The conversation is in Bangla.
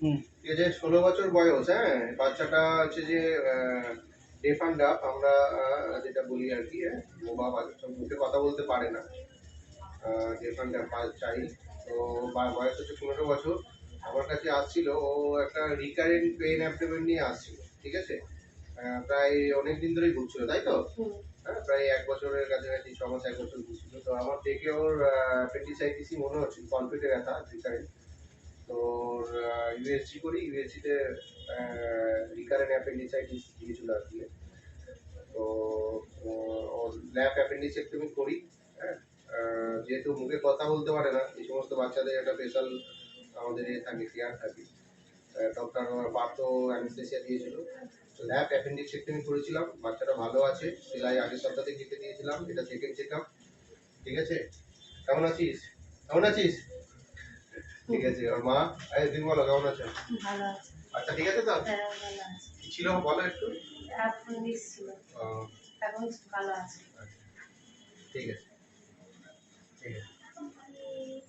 হুম। ঠিক আছে ষোলো বছর বয়স হ্যাঁ? বাচ্চাটা হচ্ছে যে ডেফ অ্যান্ড ডাফ আমরা যেটা বলি আর কি হ্যাঁ? বোবা বাচ্চা মুখে কথা বলতে পারে না। ডেফ অ্যান্ড ডাফ চাইল্ড তো বয়স হচ্ছে পনেরো বছর। আমার কাছে আসছিল ও একটা রিকারেন্ট পেন অ্যাবডোমেন নিয়ে আসছিল ঠিক আছে? প্রায় অনেক দিন ধরেই ঘুরছিল তাই তো? হ্যাঁ প্রায় এক বছরের কাছাকাছি ছ মাস এক বছর ঘুরছিল। তো আমার দেখে ওর অ্যাপেন্ডিসাইটিসই মনে হচ্ছে কনফিডে ব্যথা রিকারেন্ট তো ইউএসজি করি, ইউএসজিতে রিকারেন্ট অ্যাপেন্ডিসাইটিস দিয়েছিল আর কি তো ল্যাব অ্যাপেন্ডিসেক্টমি করি হ্যাঁ? যেহেতু মুখে কথা বলতে পারে না, এই সমস্ত বাচ্চাদের একটা স্পেশাল আমাদের এ থাকে কেয়ার থাকে। ডক্টর পার্থ অ্যানেস্থেসিয়া দিয়েছিল। ল্যাব অ্যাপেন্ডিক্সেক্টমি করেছিলাম, বাচ্চাটা ভালো আছে, সেলাই আগের সপ্তাহে কেটে দিয়েছিলাম, এটা সেকেন্ড চেক আপ ঠিক আছে? কেমন আছিস? কেমন আছিস? ঠিক আছে আর মা? এই তুমি বলো কেমন আছো? ভালো আছে। আচ্ছা ঠিক আছে তো? হ্যাঁ ভালো আছে। কি ছিল? বলো একটু। ছিল। আহ, এখন ভালো আছে। ঠিক আছে।